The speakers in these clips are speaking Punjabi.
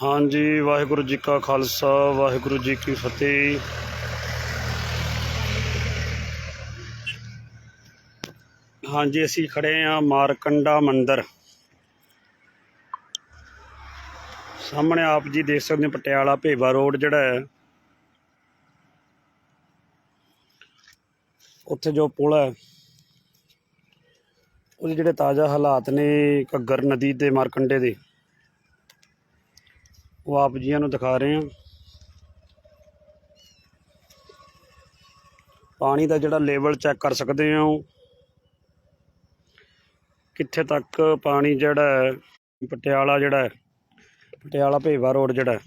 ਹਾਂਜੀ, ਵਾਹਿਗੁਰੂ ਜੀ ਕਾ ਖਾਲਸਾ, ਵਾਹਿਗੁਰੂ ਜੀ ਕੀ ਫਤਿਹ। ਹਾਂਜੀ, ਅਸੀਂ ਖੜੇ ਆ ਮਾਰਕੰਡਾ ਮੰਦਿਰ। ਸਾਹਮਣੇ ਆਪ ਜੀ ਦੇਖ ਸਕਦੇ ਹੋ ਪਟਿਆਲਾ ਭੇਵਾ ਰੋਡ ਜਿਹੜਾ ਹੈ। ਉੱਥੇ ਜੋ ਪੁਲ ਹੈ, ਉਹਦੇ ਜਿਹੜੇ ਤਾਜ਼ਾ ਹਾਲਾਤ ਨੇ ਘੱਗਰ ਨਦੀ ਤੇ ਮਾਰਕੰਡੇ ਦੇ। ਉਹ ਆਪ ਜੀਆਂ ਨੂੰ ਦਿਖਾ ਰਹੇ ਹਾਂ। ਪਾਣੀ ਦਾ ਜਿਹੜਾ ਲੈਵਲ ਚੈੱਕ ਕਰ ਸਕਦੇ ਹੋ ਕਿੱਥੇ ਤੱਕ ਪਾਣੀ ਜਿਹੜਾ ਪਟਿਆਲਾ ਜਿਹੜਾ ਪਟਿਆਲਾ ਭੇਵਾ ਰੋਡ ਜਿਹੜਾ ਹੈ।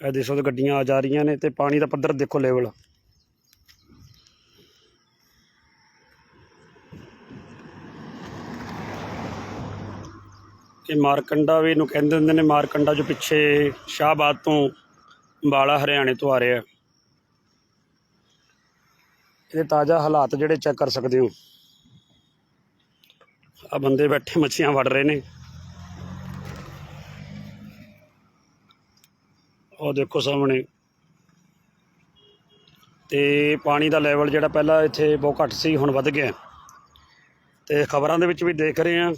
ਇਹ ਦੇਖੋ ਗੱਡੀਆਂ ਆ ਜਾ ਰਹੀਆਂ ਨੇ ਤੇ ਪਾਣੀ ਦਾ ਪੱਧਰ ਦੇਖੋ ਲੈਵਲ ਕਿ ਮਾਰਕੰਡਾ ਵੀ ਇਹਨੂੰ ਕਹਿੰਦੇ ਹੁੰਦੇ ਨੇ, ਮਾਰਕੰਡਾ ਜੋ ਪਿੱਛੇ ਸ਼ਾਹਬਾਦ ਤੋਂ ਅੰਬਾਲਾ, ਹਰਿਆਣੇ ਤੋਂ ਆ ਰਿਹਾ। ਇਹਦੇ ਤਾਜ਼ਾ ਹਾਲਾਤ ਜਿਹੜੇ ਚੈੱਕ ਕਰ ਸਕਦੇ ਹੋ। ਆ ਬੰਦੇ ਬੈਠੇ, ਮੱਛੀਆਂ ਵੜ ਰਹੇ ਨੇ। ਉਹ ਦੇਖੋ ਸਾਹਮਣੇ। ਤੇ ਪਾਣੀ ਦਾ ਲੈਵਲ ਜਿਹੜਾ ਪਹਿਲਾਂ ਇੱਥੇ ਬਹੁਤ ਘੱਟ ਸੀ, ਹੁਣ ਵੱਧ ਗਿਆ। ਤੇ ਖਬਰਾਂ ਦੇ ਵਿੱਚ ਵੀ ਦੇਖ ਰਹੇ ਹਾਂ।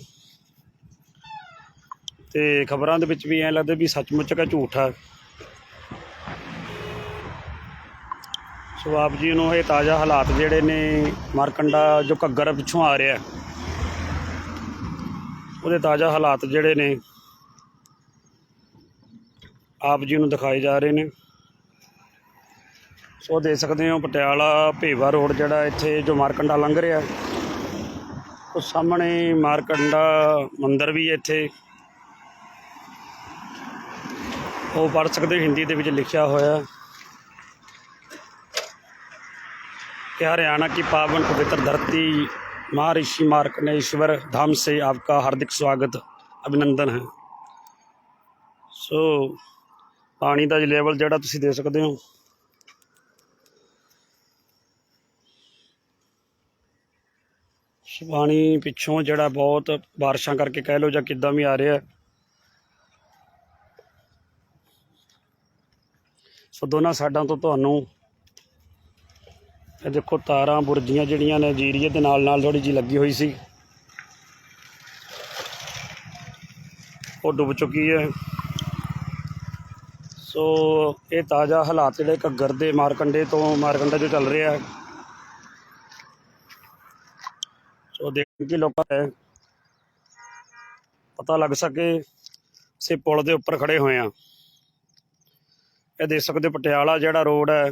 ਤੇ ਖਬਰਾਂ ਦੇ ਵਿੱਚ ਵੀ ਐਂ ਲੱਗਦਾ ਵੀ ਸੱਚਮੁੱਚ ਕਾ ਝੂਠ ਹੈ ਸੋ ਆਪ ਜੀ ਨੂੰ ਇਹ ਤਾਜ਼ਾ ਹਾਲਾਤ ਜਿਹੜੇ ਨੇ ਮਾਰਕੰਡਾ ਜੋ ਘੱਗਰ ਪਿੱਛੋਂ ਆ ਰਿਹਾ। ਉਹਦੇ ਤਾਜ਼ਾ ਹਾਲਾਤ ਜਿਹੜੇ ਨੇ ਆਪ ਜੀ ਨੂੰ ਦਿਖਾਏ ਜਾ ਰਹੇ ਨੇ। ਸੋ ਦੇਖ ਸਕਦੇ ਹੋ ਪਟਿਆਲਾ ਭੇਵਾ ਰੋਡ ਜਿਹੜਾ ਇੱਥੇ ਜੋ ਮਾਰਕੰਡਾ ਲੰਘ ਰਿਹਾ। ਉਹ ਸਾਹਮਣੇ ਮਾਰਕੰਡਾ ਮੰਦਿਰ ਵੀ ਇੱਥੇ। ਉਹ ਪੜ੍ਹ ਸਕਦੇ ਹੋ, ਹਿੰਦੀ ਦੇ ਵਿੱਚ ਲਿਖਿਆ ਹੋਇਆ कि हरियाणा की पावन पवित्र धरती महर्षि मार्कनेश्वर धाम से आपका हार्दिक स्वागत ਅਭਿਨੰਦਨ ਹੈ ਸੋ ਪਾਣੀ ਦਾ ਲੈਵਲ ਜਿਹੜਾ ਤੁਸੀਂ ਦੇ ਸਕਦੇ ਹੋ ਸੋ ਪਾਣੀ ਪਿੱਛੋਂ ਜਿਹੜਾ ਬਹੁਤ ਬਾਰਿਸ਼ਾਂ ਕਰਕੇ ਕਹਿ ਲਓ ਜਾਂ ਕਿੱਦਾਂ ਵੀ ਆ ਰਿਹਾ ਸੋ ਦੋਨਾਂ ਸਾਈਡਾਂ ਤੋਂ ਤੁਹਾਨੂੰ ਇਹ ਦੇਖੋ ਤਾਰਾਂ ਬੁਰਜੀਆਂ ਜਿਹੜੀਆਂ ਨੇ ਜੀਰੀਏ ਦੇ ਨਾਲ ਨਾਲ ਥੋੜੀ ਜੀ ਲੱਗੀ ਹੋਈ ਸੀ। ਉਹ ਡੁੱਬ ਚੁੱਕੀ ਹੈ। ਸੋ ਇਹ ਤਾਜ਼ਾ ਹਾਲਾਤ ਜਿਹੜੇ ਘੱਗਰ ਦੇ ਮਾਰਕੰਡੇ ਤੋਂ ਮਾਰਕੰਡਾ ਜੋ ਚੱਲ ਰਿਹਾ ਹੈ। ਸੋ ਦੇਖ ਕੇ ਲੋਕਾਂ ਹੈ ਪਤਾ ਲੱਗ ਸਕੇ ਸੇ ਪੁਲ ਦੇ ਉੱਪਰ ਖੜੇ ਹੋਏ ਆ ਇਹ ਦੇਖ ਸਕਦੇ ਹੋ ਪਟਿਆਲਾ ਜਿਹੜਾ ਰੋਡ ਹੈ,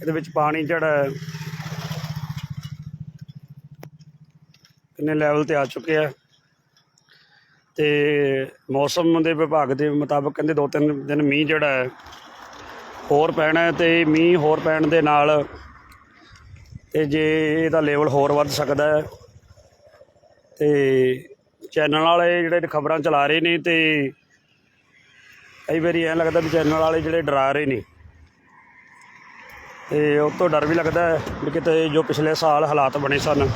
ਇਹਦੇ ਵਿੱਚ ਪਾਣੀ ਜਿਹੜਾ ਹੈ, ਕਿੰਨੇ ਲੈਵਲ ਤੇ ਆ ਚੁੱਕਿਆ ਹੈ ਤੇ ਮੌਸਮ ਦੇ ਵਿਭਾਗ ਦੇ ਮੁਤਾਬਕ ਕਹਿੰਦੇ ਦੋ ਤਿੰਨ ਦਿਨ ਮੀਂਹ ਜਿਹੜਾ ਹੈ, ਹੋਰ ਪੈਣਾ ਹੈ ਤੇ ਮੀਂਹ ਹੋਰ ਪੈਣ ਦੇ ਨਾਲ ਤੇ ਜੇ ਇਹਦਾ ਲੈਵਲ ਹੋਰ ਵੱਧ ਸਕਦਾ ਹੈ, ਤੇ ਚੈਨਲ ਵਾਲੇ ਜਿਹੜੇ ਖਬਰਾਂ ਚਲਾ ਰਹੇ ਨੇ ਤੇ ਕਈ ਵਾਰੀ ਐਂ ਲੱਗਦਾ ਵੀ ਚੈਨਲ ਵਾਲੇ ਜਿਹੜੇ ਡਰਾ ਰਹੇ ਨੇ। ਤੇ ਉਹ ਤੋਂ ਡਰ ਵੀ ਲੱਗਦਾ ਹੈ ਵੀ ਕਿਤੇ ਜੋ ਪਿਛਲੇ ਸਾਲ ਹਾਲਾਤ ਬਣੇ ਸਨ,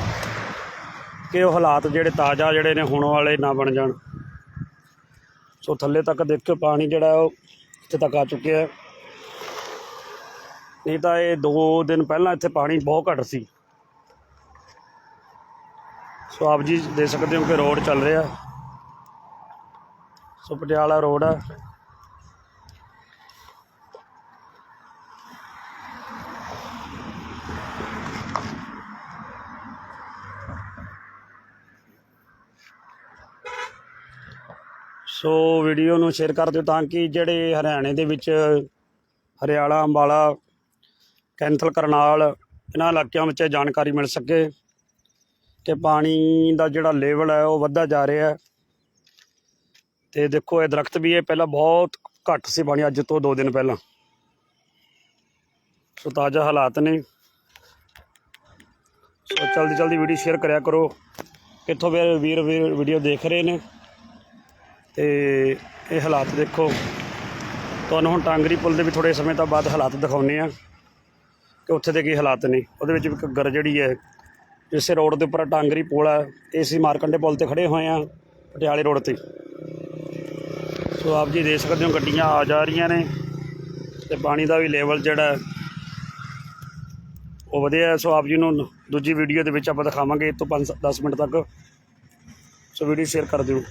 ਕਿ ਉਹ ਹਾਲਾਤ ਜਿਹੜੇ ਤਾਜ਼ਾ ਜਿਹੜੇ ਨੇ ਹੁਣ ਵਾਲੇ ਨਾ ਬਣ ਜਾਣ। ਸੋ ਥੱਲੇ ਤੱਕ ਦੇਖਿਓ, ਪਾਣੀ ਜਿਹੜਾ ਉਹ ਇੱਥੇ ਤੱਕ ਆ ਚੁੱਕਿਆ ਹੈ। ਨਹੀਂ ਤਾਂ ਇਹ 2 ਦਿਨ ਪਹਿਲਾਂ ਇੱਥੇ ਪਾਣੀ ਬਹੁਤ ਘੱਟ ਸੀ। ਸੋ ਆਪ ਜੀ ਦੇ ਸਕਦੇ ਹੋ ਕਿ ਰੋਡ ਚੱਲ ਰਿਹਾ। ਸੋ ਪਟਿਆਲਾ ਰੋਡ ਹੈ ਸੋ ਵੀਡੀਓ ਨੂੰ ਸ਼ੇਅਰ ਕਰ ਦਿਓ ਤਾਂ ਕਿ ਜਿਹੜੇ ਹਰਿਆਣੇ ਦੇ ਵਿੱਚ ਹਰਿਆਣਾ, ਅੰਬਾਲਾ, ਕੈਂਥਲ, ਕਰਨਾਲ, ਇਹਨਾਂ ਇਲਾਕਿਆਂ ਵਿੱਚ ਜਾਣਕਾਰੀ ਮਿਲ ਸਕੇ ਕਿ ਪਾਣੀ ਦਾ ਜਿਹੜਾ ਲੈਵਲ ਹੈ ਉਹ ਵੱਧਦਾ ਜਾ ਰਿਹਾ ਹੈ। ਤੇ ਦੇਖੋ ਇਹ ਦਰਖਤ ਵੀ ਇਹ ਪਹਿਲਾਂ ਬਹੁਤ ਘੱਟ ਸੀ ਪਾਣੀ ਅੱਜ ਤੋਂ 2 ਦਿਨ ਪਹਿਲਾਂ। ਸੋ ਤਾਜ਼ਾ ਹਾਲਾਤ ਨੇ। ਸੋ ਜਲਦੀ ਜਲਦੀ ਵੀਡੀਓ ਸ਼ੇਅਰ ਕਰਿਆ ਕਰੋ। ਕਿੱਥੋਂ ਵੀਰ ਵੀਰ ਵੀਰ ਵੀਡੀਓ ਦੇਖ ਰਹੇ ਨੇ। ਤੇ ਇਹ ਹਾਲਾਤ ਦੇਖੋ। ਤੁਹਾਨੂੰ ਹੁਣ ਟਾਂਗਰੀ ਪੁਲ ਦੇ ਵੀ ਥੋੜੇ ਸਮੇਂ ਤੋਂ ਬਾਅਦ ਹਾਲਾਤ ਦਿਖਾਉਨੇ ਆ ਕਿ ਉੱਥੇ ਦੇ ਕੀ ਹਾਲਾਤ ਨੇ। ਉਹਦੇ ਵਿੱਚ ਵੀ ਘੱਗਰ ਜਿਹੜੀ ਹੈ ਇਸੇ ਰੋਡ ਦੇ ਉੱਪਰ ਟਾਂਗਰੀ ਪੁਲ ਹੈ ਏਸੀ ਮਾਰਕੰਡੇ ਪੁਲ ਤੇ ਖੜੇ ਹੋਏ ਆ ਪਟਿਆਲੇ ਰੋਡ ਤੇ। ਸੋ ਆਪ ਜੀ ਦੇਖ ਸਕਦੇ ਹੋ ਗੱਡੀਆਂ ਆ ਜਾ ਰਹੀਆਂ ਨੇ ਤੇ ਪਾਣੀ ਦਾ ਵੀ ਲੈਵਲ ਜਿਹੜਾ ਉਹ ਵਧਿਆ ਸੋ ਆਪ ਜੀ ਨੂੰ ਦੂਜੀ ਵੀਡੀਓ ਦੇ ਵਿੱਚ ਆਪਾਂ ਦਿਖਾਵਾਂਗੇ ਇਹ ਤੋਂ 5 10 ਮਿੰਟ ਤੱਕ। ਸੋ ਵੀਡੀਓ ਸ਼ੇਅਰ ਕਰ ਦਿਓ।